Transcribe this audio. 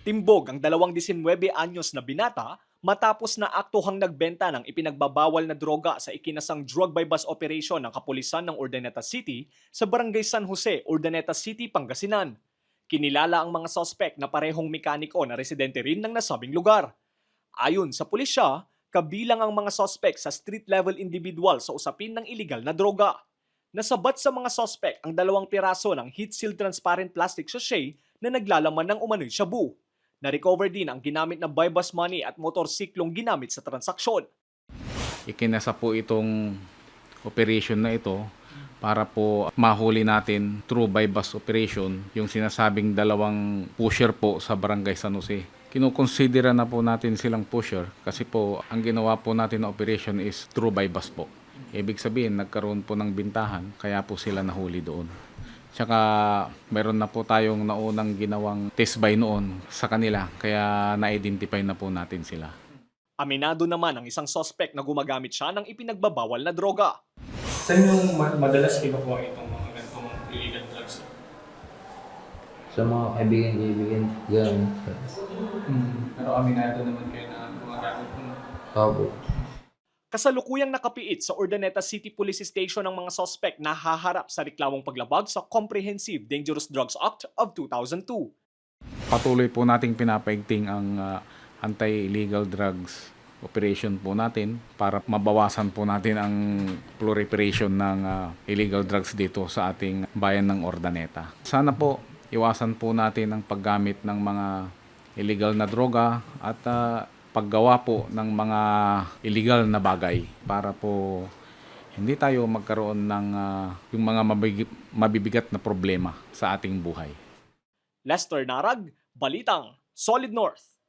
Timbog ang dalawang 19 anyos na binata matapos na aktuhang nagbenta ng ipinagbabawal na droga sa ikinasang drug by bus operation ng kapulisan ng Urdaneta City sa Barangay San Jose, Urdaneta City, Pangasinan. Kinilala ang mga sospek na parehong mekaniko na residente rin ng nasabing lugar. Ayon sa pulisya, kabilang ang mga sospek sa street-level individual sa usapin ng illegal na droga. Nasabat sa mga sospek ang dalawang piraso ng heat-sealed transparent plastic sachet na naglalaman ng umano'y shabu. Na-recover din ang ginamit na buy money at motorsiklong ginamit sa transaksyon. ikinasa po itong operation na ito para po mahuli natin through by operation yung sinasabing dalawang pusher po sa barangay San Jose. Kinukonsidera na po natin silang pusher kasi po ang ginawa po natin na operation is through by po. Ibig sabihin nagkaroon po ng bintahan kaya po sila nahuli doon. Tsaka meron na po tayong naunang ginawang test by noon sa kanila kaya na-identify na po natin sila. Aminado naman ang isang sospek na gumagamit siya ng ipinagbabawal na droga. Saan yung ma- madalas kinukuha itong mga ganitong illegal drugs? Sa mga kaibigan-kaibigan, yan. Pero aminado naman kayo na gumagamit ng Kabo. Kasalukuyang nakapiit sa Urdaneta City Police Station ang mga sospek na haharap sa reklamong paglabag sa Comprehensive Dangerous Drugs Act of 2002. patuloy po nating pinapaigting ang ah, anti-illegal drugs operation po natin para mabawasan po natin ang proliferation ng ah, illegal drugs dito sa ating bayan ng Ordaneta. Sana po iwasan po natin ang paggamit ng mga illegal na droga at ah, paggawa po ng mga illegal na bagay para po hindi tayo magkaroon ng ah, yung mga mabibigat na problema sa ating buhay. Lester Narag, Balitang, Solid North.